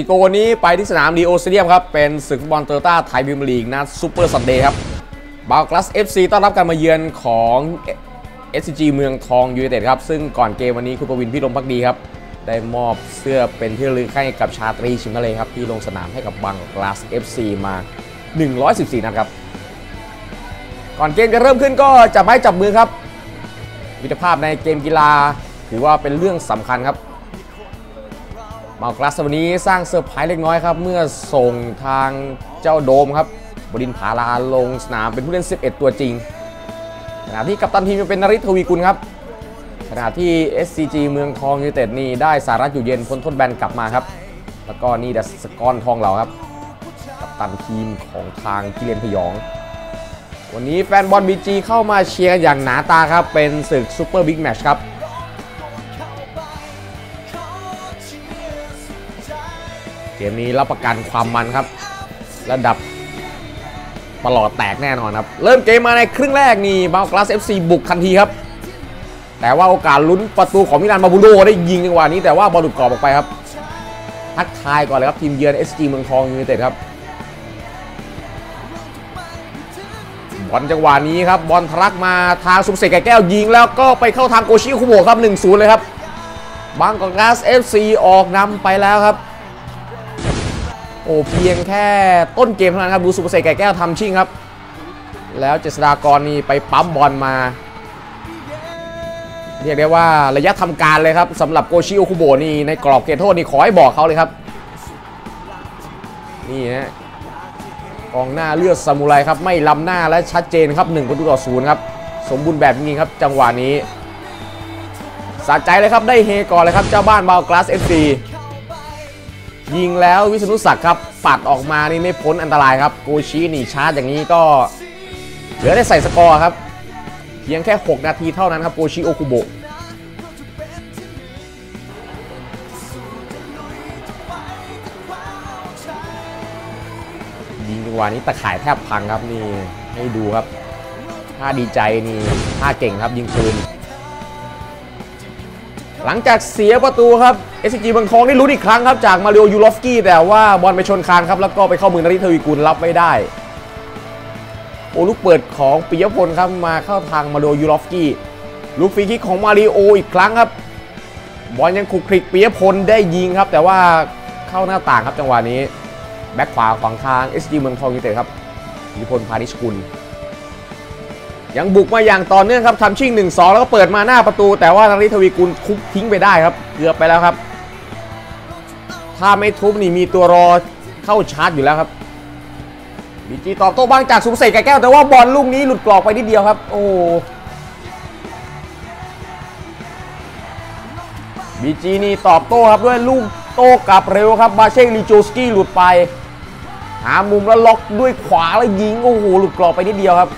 พิโกวันนี้ไปที่สนามดีโอสเตเดียมครับ เป็นศึกฟุตบอลโตโยต้าไทยพิมลีกนัดซูเปอร์ซันเดย์ครับบาวกลัส FC ต้อนรับการมาเยือนของ SCG เมืองทองยูไนเต็ดครับ ซึ่งก่อนเกมวันนี้คุณประวินพี่ลมพักดีครับ ได้มอบเสื้อเป็นที่ระลึกให้กับชาตรีชิมทะเลครับ ที่ลงสนามให้กับบางกลัส FC มา 114 นัดครับ ก่อนเกมจะเริ่มขึ้นก็จับไม้จับมือครับมิตรภาพในเกมกีฬาถือว่าเป็นเรื่องสำคัญครับ มาคลัสวันนี้สร้างเซอร์ไพรส์เล็กน้อยครับ เมื่อส่งทางเจ้าโดมครับบดินผาลาลงสนามเป็นผู้เล่น 11 ตัวจริงขณะที่กัปตันทีมเป็นนริศทวีกุลครับขณะที่ SCG เมืองทองยูไนเต็ดนี่ได้สารัตอยู่เย็นพ้นทดแบนกลับมาครับ แล้วก็นี่ดัสกอนทองเราครับ กัปตันทีมของทางกิเลนพยอง วันนี้แฟนบอลบีจีเข้ามาเชียร์อย่างหนาตาครับ เป็นศึกซูเปอร์บิ๊กแมชครับ เกมนี้รับประกันความมันครับ ระดับประหลอดแตกแน่นอนครับ เริ่มเกมมาในครึ่งแรกนี่บาวกลาส FC บุกทันทีครับ แต่ว่าโอกาสลุ้นประตูของมิลานมาบูโดได้ยิงจังหวะนี้แต่ว่าบอลหลุดกรอบออกไปครับ ทักทายก่อนเลยครับทีมเยือน SG เมืองทองยูไนเต็ดครับบอลจังหวะนี้ครับบอลทะลักมาทางสุภเสกแก้วยิงแล้วก็ไปเข้าทางโกชิคุโบะครับ1-0เลยครับบางกอกกาส FC ออกนำไปแล้วครับ อ้เพียงแค่ต้นเกมเท่านั้นครับดูสุภเสกไก่แก้วทำชิงครับ แล้วเจษฎากรนี่ไปปั๊มบอลมาเรียกได้ว่าระยะทำการเลยครับสำหรับโกชิโอคุโบนี่ในกรอบเขตโทษนี่ขอให้บอกเขาเลยครับ นี่ฮะกองหน้าเลือดซามูไรครับ ไม่ล้ำหน้าและชัดเจนครับ1ประตูต่อศูนย์ครับ สมบูรณ์แบบจริงๆครับจังหวะนี้สะใจเลยครับได้เฮก่อนเลยครับเจ้าบ้านบาวกลาสเอฟซี ยิงแล้ววิษณุศักดิ์ครับ ปัดออกมานี่ไม่พ้นอันตรายครับโกชินี่ชาร์จอย่างนี้ก็ เหลือได้ใส่สกอร์ครับ เพียงแค่ 6 นาทีเท่านั้นครับโกชิโอคุโบะยิงจังหวะนี้ตะข่ายแทบพังครับนี่ให้ดูครับท่าดีใจนี่ท่าเก่งครับยิงปืน หลังจากเสียประตูครับ SCG เมืองทองได้ลุ้นอีกครั้งครับจากมาริโอยูลอฟสกี้แต่ว่าบอลไปชนคานครับแล้วก็ไปเข้ามือนริทวีกุลรับไม่ได้โอ้ลูกเปิดของปิยพลครับมาเข้าทางมาริโอยูลอฟสกี้ลูกฟรีคิกของมาริโออีกครั้งครับ บอลยังคลุกคลิกปิยพลได้ยิงครับ แต่ว่าเข้าหน้าต่างครับจังหวะนี้แบ็คขวาของทาง SG เมืองทองยูไนเต็ดครับปิยพลพานิชกุล ยังบุกมาอย่างต่อเนื่องครับทำชิ่ง 1-2 แล้วก็เปิดมาหน้าประตู แต่ว่านริทวีกุลทุบทิ้งไปได้ครับ เกือบไปแล้วครับ ถ้าไม่ทุบนี่มีตัวรอเข้าชาร์จอยู่แล้วครับบีจีตอบโต้บ้างจากสุภเสกไก่แก้ว แต่ว่าบอลลูกนี้หลุดกรอบไปนิดเดียวครับ โอ้บีจีนี่ตอบโต้ครับด้วยลูกโต้กลับเร็วครับบาเช่ลิโจสกี้หลุดไป หามุมแล้วล็อกด้วยขวาแล้วยิงโอ้โหหลุดกรอบไปนิดเดียวครับ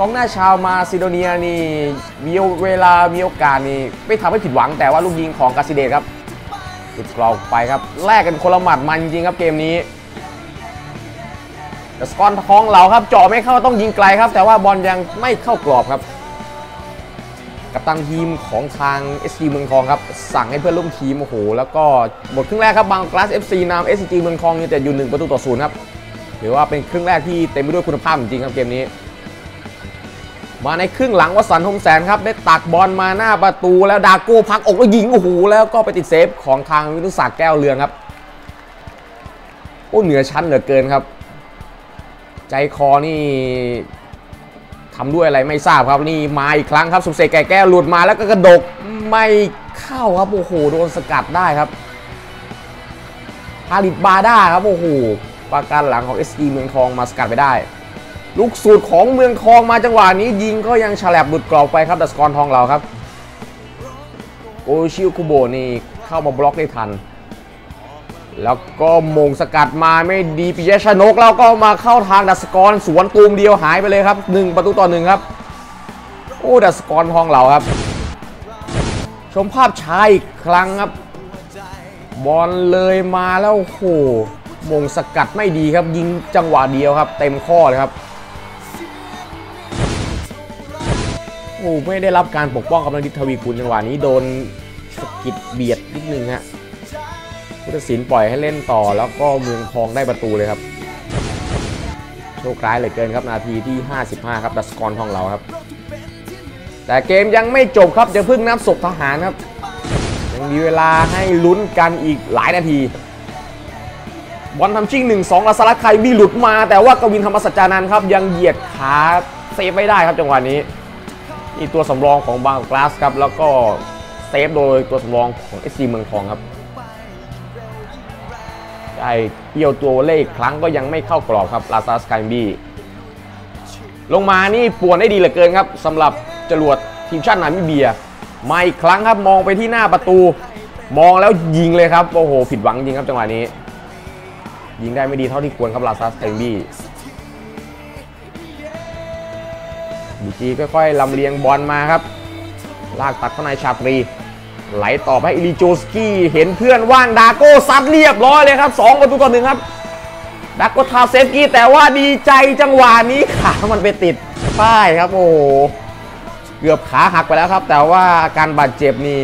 กองหน้าชาวมาซิโดเนียนี่มีเวลามีโอกาสนี่ไม่ทำให้ผิดหวังแต่ว่าลูกยิงของกาซิเดตครับหลุดกรอบไปครับแลกกันคนละหมัดมันจริงครับเกมนี้แต่สกอนท้องเราครับเจาะไม่เข้าต้องยิงไกลครับ แต่ว่าบอลยังไม่เข้ากรอบครับ กัปตันทีมของทาง SG เมืองทองครับ สั่งให้เพื่อนร่วมทีมโอ้โหแล้วก็หมดครึ่งแรกครับบางกลาส FC นำ SG เมืองทองยูไนเต็ดอยู่1ประตูต่อศูนย์ครับถือว่าเป็นครึ่งแรกที่เต็มไปด้วยคุณภาพจริงครับเกมนี้ มาในครึ่งหลังวสันต์ฮมแสนครับได้ตักบอลมาหน้าประตูแล้วดาโก้พักอกแล้วยิงโอ้โหแล้วก็ไปติดเซฟของทางวินุศักดิ์แก้วเรืองครับโอ้เหนือชั้นเหลือเกินครับ ใจคอนี่ทำด้วยอะไรไม่ทราบครับนี่มาอีกครั้งครับสุเสกแก่แก้วหลุดมาแล้วก็กระดกไม่เข้าครับโอ้โหโดนสกัดได้ครับฮาริบาด้าครับโอ้โหปราการหลังของ SE เมืองทองมาสกัดไปได้ ลูกสูตรของเมืองทองมาจังหวะนี้ยิงก็ยังฉลับหลุดกรอบไปครับดัสกรทองเราครับโอชิวคุโบนี่เข้ามาบล็อกได้ทัน แล้วก็มงสกัดมาไม่ดีปิยชนกแล้วก็มาเข้าทางดัสกรสวนตูมเดียวหายไปเลยครับ1ประตูต่อหนึ่งครับโอ้ดัสกรทองเราครับ ชมภาพช้าอีกครั้งครับ บอลเลยมาแล้วโอ้โหมงสกัดไม่ดีครับยิงจังหวะเดียวครับ เต็มข้อเลยครับ โอ้ไม่ได้รับการปกป้องกำลังดิทวีกุลจังหวะนี้โดนสกิดเบียดนิดนึงฮะผู้ตัดสินปล่อยให้เล่นต่อแล้วก็เมืองทองได้ประตูเลยครับ โชคร้ายเหลือเกินครับนาทีที่ 55 ครับดัสกรทองเราครับ แต่เกมยังไม่จบครับจะเพิ่งนับศพทหารครับ ยังมีเวลาให้ลุ้นกันอีกหลายนาทีบอลทำชิ่ง1 2ลาสลัดไคมีหลุดมา แต่ว่ากวินธรรมสัจจานันครับ ยังเหยียดขาเซฟไม่ได้ครับจังหวะนี้ นี่ตัวสำรองของบางกลาสครับ แล้วก็เซฟโดยตัวสำรองของเอสซีเมืองทองครับ ได้เกี่ยวตัวเลขครั้งก็ยังไม่เข้ากรอบครับลาซาสไคมบีลงมานี่ป่วนได้ดีเหลือเกินครับสำหรับจรวดทีมชาตินามิเบีย มาอีกครั้งครับมองไปที่หน้าประตู มองแล้วยิงเลยครับ โอ้โห ผิดหวังจริงครับจังหวะนี้ ยิงได้ไม่ดีเท่าที่ควรครับลาซาสไคมบี บีจีค่อยๆลำเลียงบอลมาครับ ลากตัดเข้าในชาตรี ไหลต่อไปอิลิโจสกี้เห็นเพื่อนว่างดาโก้ซัดเรียบร้อยเลยครับ2ประตูต่อหนึ่งครับดาโก้ทาเซฟกี้แต่ว่าดีใจจังหวะนี้ขามันไปติดป้ายครับโอ้โหเกือบขาหักไปแล้วครับ แต่ว่าอาการบาดเจ็บนี่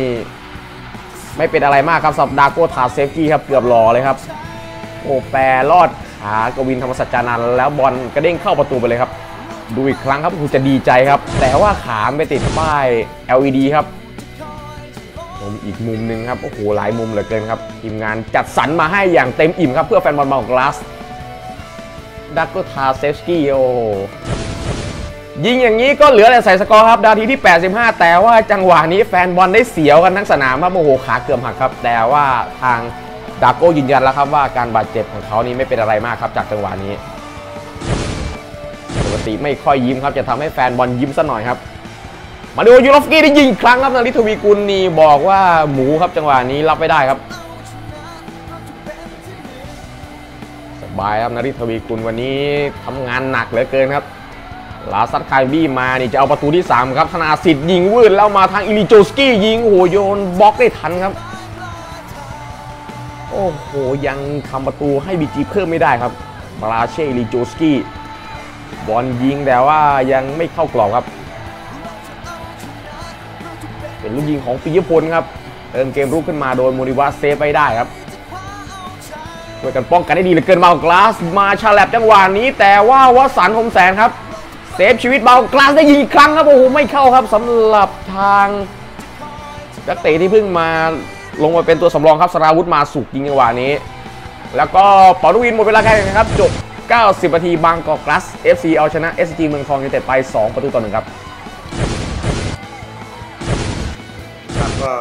ไม่เป็นอะไรมากครับสับดาโก้ทาเซฟกี้ครับเกือบหล่อเลยครับโอ้แปรลอดขากวินธรรมสัจจานันแล้วบอลกระเด้งเข้าประตูไปเลยครับ ดูอีกครั้งครับคุณจะดีใจครับ แต่ว่าขาไปติดป้าย LED ครับผมอีกมุมหนึ่งครับโอ้โหหลายมุมเหลือเกินครับทีมงานจัดสรรมาให้อย่างเต็มอิ่มครับ เพื่อแฟนบอลบางกลาสดักโกทาเซฟสกี้โอยิงอย่างนี้ก็เหลือแต่ใส่สกอร์ครับนาทีที่ 85 แต่ว่าจังหวะนี้แฟนบอลได้เสียวกันทั้งสนามครับโอ้โหขาเกือบหักครับ แต่ว่าทางดาโก้ยืนยันแล้วครับว่าการบาดเจ็บของเขานี้ไม่เป็นอะไรมากครับจากจังหวะนี้ กติไม่ค่อยยิ้มครับ จะทำให้แฟนบอลยิ้มซะหน่อยครับ มาดูยูโรฟกี้ได้ยิงครั้งครับนาริทวีกุลนี่บอกว่าหมูครับจังหวะนี้รับไม่ได้ครับ สบายครับนาริทวีกุลวันนี้ทำงานหนักเหลือเกินครับลาซัดคายบี้มานี่จะเอาประตูที่ 3 ครับธนาสิทธิ์ยิงวืดแล้วมาทางอิลิโจสกี้ยิงโอ้โหโยนบล็อกได้ทันครับ โอ้โห ยังทำประตูให้บีจีเพิ่มไม่ได้ครับบราเช่อิลิโจสกี้ บอลยิงแต่ว่ายังไม่เข้ากรอบครับ เป็นลูกยิงของปิยพลครับเติมเกมรุกขึ้นมาโดยโมริวาเซฟไปได้ครับช่วยกันป้องกันได้ดีเหลือเกินเบากลาสมาชาแลบจังหวะนี้ แต่ว่าวสันคมแสนครับเซฟชีวิตเบากลาสได้ยิงอีกครั้งครับโอ้โหไม่เข้าครับสำหรับทางนักเตะที่เพิ่งมาลงมาเป็นตัวสำรองครับสราวุธมาสุกยิงจังหวะนี้ แล้วก็ปอนุวินหมดเวลาแข่งครับจบ 90นาทีบางกอกกลัส FC เอาชนะ SG เมืองทองยูเต็ดไป 2 ประตูต่อหนึ่งครับครับก็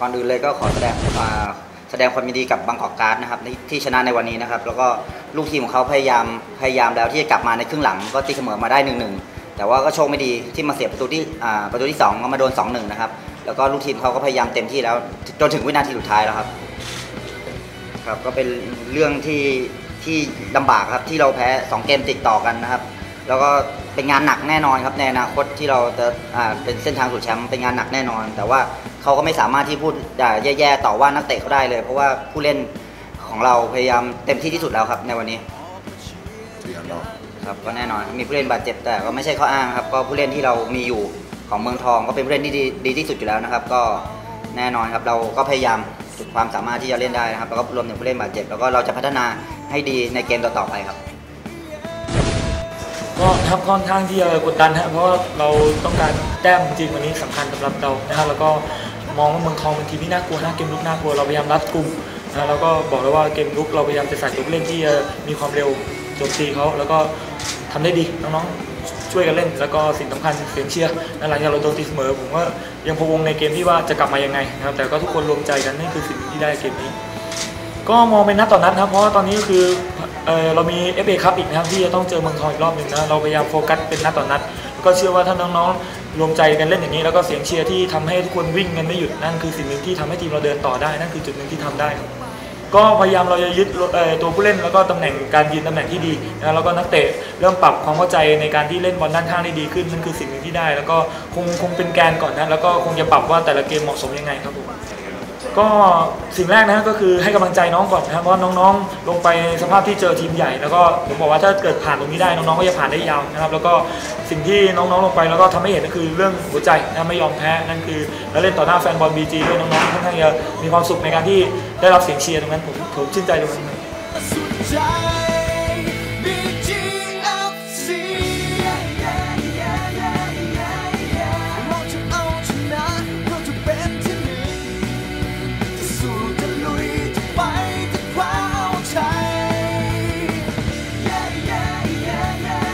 ก่อนอื่นเลยก็ขอแสดงแสดงความยินดีกับบางกอกการ์ดนะครับที่ที่ชนะในวันนี้นะครับ แล้วก็ลูกทีมของเขาพยายามพยายามแล้วที่จะกลับมาในครึ่งหลังก็ตีเสมอมาได้หนึ่งหนึ่งแต่ว่าก็โชคไม่ดีที่มาเสียประตูที่ประตูที่สองก็มาโดนสองหนึ่งนะครับ แล้วก็ลูกทีมเขาก็พยายามเต็มที่แล้วจนถึงวินาทีสุดท้ายแล้วครับครับ ก็เป็นเรื่องที่ ที่ลำบากครับที่เราแพ้สองเกมติดต่อกันนะครับ แล้วก็เป็นงานหนักแน่นอนครับในอนาคตที่เราจะอ่าเป็นเส้นทางสู่แชมป์เป็นงานหนักแน่นอน แต่ว่าเขาก็ไม่สามารถที่พูดด่าแย่ๆต่อว่านักเตะเขาได้เลย เพราะว่าผู้เล่นของเราพยายามเต็มที่ที่สุดแล้วครับในวันนี้ครับก็แน่นอนมีผู้เล่นบาดเจ็บแต่ก็ไม่ใช่ข้ออ้างครับก็ผู้เล่นที่เรามีอยู่ของเมืองทองก็เป็นผู้เล่นที่ดีดีที่สุดอยู่แล้วนะครับ ก็แน่นอนครับเราก็พยายามสุดความสามารถที่จะเล่นได้นะครับแล้วก็รวมถึงผู้เล่นบาดเจ็บแล้วก็เราจะพัฒนา ให้ดีในเกมต่อๆไปครับ ก็ครับค่อนข้างที่จะกดดันฮะเพราะว่าเราต้องการแต้มจริงวันนี้สำคัญสำหรับเรานะครับแล้วก็มองว่าเมืองทองเป็นทีมที่น่ากลัวนะเกมลุกน่ากลัวเราพยายามรัดกลุ่มนะแล้วก็บอกเลยว่าเกมลุกเราพยายามจะใส่ตัวเล่นที่มีความเร็วโจมตีเขาแล้วก็ทำได้ดีน้องๆช่วยกันเล่น แล้วก็สิ่งสำคัญเสียงเชียร์นะหลังจากเราโดนตีเสมอผมว่ายังพะวงในเกมที่ว่าจะกลับมายังไงนะครับแต่ก็ทุกคนรวมใจกันนั่คือสิ่งที่ได้เกมนี้ ก็มองเป็นนัดต่อนัดนะครับเพราะว่าตอนนี้ก็คือเออเรามี FA คัพอีกนะครับที่จะต้องเจอเมืองทองอีกรอบหนึ่งนะเราพยายามโฟกัสเป็นนัดต่อนัด ก็เชื่อว่าถ้าน้องๆรวมใจกันเล่นอย่างนี้ แล้วก็เสียงเชียร์ที่ทำให้ทุกคนวิ่งกันไม่หยุดนั่นคือสิ่งหนึ่งที่ทำให้ทีมเราเดินต่อได้นั่นคือจุดหนึ่งที่ทำได้ครับก็พยายามเราจะยึดตัวผู้เล่นแล้วก็ตำแหน่งการยืนตำแหน่งที่ดีนะแล้วก็นักเตะเริ่มปรับความเข้าใจในการที่เล่นบอลด้านข้างได้ดีขึ้นนั่นคือสิ่งหนึ่งที่ได้ แล้วก็คงคงเป็นแกนก่อนนะแล้วก็คงจะปรับว่าแต่ละเกมเหมาะสมยังไงครับผม ก็สิ่งแรกนะก็คือให้กำลังใจน้องก่อนนะครับเพราะน้องๆ ลงไปสภาพที่เจอทีมใหญ่ แล้วก็ผมบอกว่าถ้าเกิดผ่านตรงนี้ได้น้องๆก็จะผ่านได้ยาวนะครับ แล้วก็สิ่งที่น้องๆลงไปแล้วก็ทำให้เห็นก็คือเรื่องหัวใจนะไม่ยอมแพ้นั่นคือแล้วเล่นต่อหน้าแฟนบอลบีจีด้วยน้องๆค่อนข้างจะมีความสุขในการที่ได้รับเสียงเชียร์ตรงนั้นผมผมชื่นใจตรงนั้น